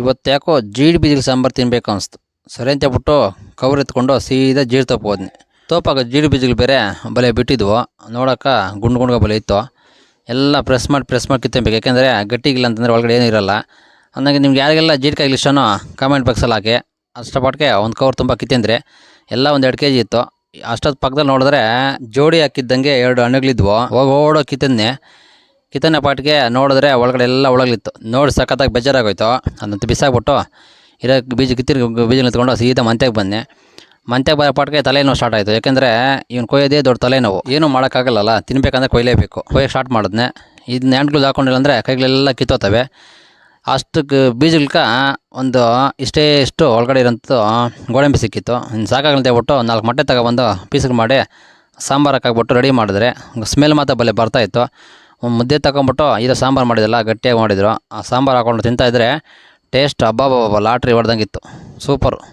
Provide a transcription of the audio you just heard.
ಇವತ್ತು ಯಾಕೋ ಜೀಡಿ ಬೀಜದ ಸಾಂಬಾರು ತಿನ್ನಬೇಕು ಅನಿಸ್ತು. ಸರಿ ಅಂತ ಬಿಟ್ಟು ಕವರ್ ಎತ್ಕೊಂಡು ಸೀದಾ ಜೀಡಿ ತೋಪ ಹೋದ್ನಿ. ತೋಪಾಗ ಜೀಡಿ ಬೀಜಗಳು ಬೇರೆ ಬಲೆ ಬಿಟ್ಟಿದ್ವು. ನೋಡೋಕೆ ಗುಂಡು ಗುಂಡ್ಗ ಬಲೆ ಇತ್ತು. ಎಲ್ಲ ಪ್ರೆಸ್ ಮಾಡಿ ಪ್ರೆಸ್ ಮಾಡಿ ಕಿತ್ತಬೇಕು ಯಾಕೆಂದರೆ ಗಟ್ಟಿಗಿಲ್ಲ ಅಂತಂದರೆ ಒಳಗಡೆ ಏನೂ ಇರಲ್ಲ. ಅಂದಾಗೆ ನಿಮ್ಗೆ ಯಾರಿಗೆಲ್ಲ ಜೀಡಿಕಾಯಿ ಇಷ್ಟನೋ ಕಾಮೆಂಟ್ ಬಾಕ್ಸಲ್ಲಿ ಹಾಕಿ. ಅಷ್ಟಪಟ್ಟಿಗೆ ಒಂದು ಕವರ್ ತುಂಬ ಕಿತ್ತಂದ್ರೆ ಎಲ್ಲ ಒಂದು ಎರಡು ಕೆ ಜಿ ಇತ್ತು. ಅಷ್ಟೊತ್ತು ಪಕ್ಕದಲ್ಲಿ ನೋಡಿದ್ರೆ ಜೋಡಿ ಹಾಕಿದ್ದಂಗೆ ಎರಡು ಹಣ್ಣುಗಳಿದ್ವು. ಹೋಗಿ ಓಡೋ ಕಿತ್ತನ್ನೇ ಕಿತ್ತನ ಪಾಟ್ಗೆ ನೋಡಿದ್ರೆ ಒಳಗಡೆ ಎಲ್ಲ ಒಳಗಲಿತ್ತು. ನೋಡಿ ಸಖತ್ತಾಗಿ ಬೇಜಾರಾಗೋಯ್ತು. ಅದಂತ ಬಿಸಾಕ್ಬಿಟ್ಟು ಇರೋ ಬೀಜ, ಕಿತ್ತಿರ ಬೀಜ ನಿಂತ್ಕೊಂಡು ಸೀದಾ ಮಂತ್ಯಾಗ ಬಂದೆ. ಮಂತ್ಯಾಗ ಬರೋ ಪಾಟ್ಗೆ ತಲೆನೋವು ಸ್ಟಾರ್ಟ್ ಆಯಿತು. ಯಾಕೆಂದರೆ ಇವ್ನು ಕೊಯ್ಯೋದೇ ದೊಡ್ಡ ತಲೆನೋವು. ಏನೂ ಮಾಡೋಕ್ಕಾಗಲ್ಲ ತಿನ್ಬೇಕಂದ್ರೆ ಕೊಯ್ಲೇಬೇಕು. ಕೊಯ್ಯಕ್ಕೆ ಸ್ಟಾರ್ಟ್ ಮಾಡಿದ್ನೆ. ಇದನ್ನ ಹ್ಯಾಂಡ್ಗಳು ಹಾಕೊಂಡಿಲ್ಲ ಅಂದರೆ ಕೈಗಳೆಲ್ಲ ಕಿತ್ತೋತವೆ. ಅಷ್ಟಕ್ಕೆ ಬೀಜಗಳ್ಕ ಒಂದು ಇಷ್ಟೇ ಇಷ್ಟು ಒಳಗಡೆ ಇರೋಂಥ ಗೋಡಂಬಿ ಸಿಕ್ಕಿತ್ತು. ಇನ್ನು ಬಿಟ್ಟು ನಾಲ್ಕು ಮೊಟ್ಟೆ ತಗೊಬಂದು ಪೀಸ್ಗಳು ಮಾಡಿ ಸಾಂಬಾರು ಹಾಕ್ಬಿಟ್ಟು ರೆಡಿ ಮಾಡಿದ್ರೆ. ಸ್ಮೆಲ್ ಮಾತ್ರ ಬಲೆ ಬರ್ತಾಯಿತ್ತು ಮುದ್ದೆ ತಗೊಂಬಿಟ್ಟು ಇದು ಸಾಂಬಾರು ಮಾಡಿದಲ್ಲ ಗಟ್ಟಿಯಾಗಿ ಮಾಡಿದ್ರು. ಆ ಸಾಂಬಾರು ಹಾಕ್ಕೊಂಡು ತಿಂತಾಯಿದ್ರೆ ಟೇಸ್ಟ್ ಅಬ್ಬಬ್ಬಬ್ಬ ಲಾಟ್ರಿ ಹೊಡ್ದಂಗಿತ್ತು. ಸೂಪರು.